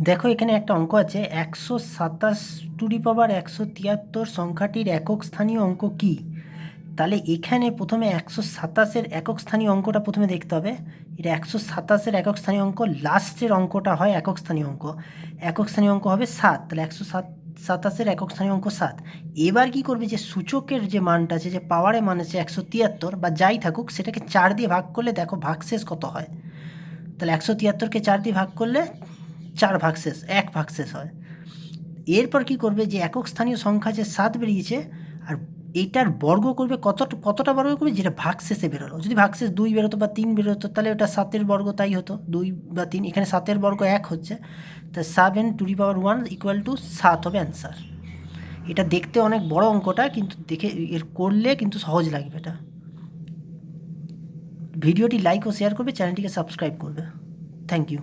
দেখো, এখানে একটা অঙ্ক আছে, একশো সাতাশ টু দি পাওয়ার একশো তিয়াত্তর সংখ্যাটির একক স্থানীয় অঙ্ক কী? তাহলে এখানে প্রথমে একশো সাতাশের একক স্থানীয় অঙ্কটা প্রথমে দেখতে হবে। এটা একশো সাতাশের একক স্থানীয় অঙ্ক, লাস্টের অঙ্কটা হয় একক স্থানীয় অঙ্ক। একক স্থানীয় অঙ্ক হবে সাত, তাহলে একশো সাত, সাতাশের একক স্থানীয় অঙ্ক সাত। এবার কি করবে যে, সূচকের যে মানটা আছে, যে পাওয়ারে মান আছে একশো তিয়াত্তর বা যাই থাকুক, সেটাকে চার দিয়ে ভাগ করলে দেখো ভাগশেষ কত হয়? তাহলে একশো তিয়াত্তরকে চার দিয়ে ভাগ করলে চার ভাগশেষ, এক ভাগশেষ হয়। এরপর কি করবে যে একক স্থানীয় সংখ্যা যে সাত বেরিয়েছে, আর এইটার বর্গ করবে কত, কতটা বর্গ করবে যেটা ভাগশেষে বেরোলো। যদি ভাগশেষ দুই বেরোতো বা তিন বেরোতো, তাহলে ওটা সাতের বর্গ তাই হতো, দুই বা তিন, এখানে সাতের বর্গ এক হচ্ছে। তা seven to the power one equal to সাত হবে অ্যান্সার এটা দেখতে অনেক বড় অঙ্কটা, কিন্তু দেখে, এর করলে কিন্তু সহজ লাগবে এটা। ভিডিওটি লাইক ও শেয়ার করবে চ্যানেলটিকে সাবস্ক্রাইব করবে। Thank you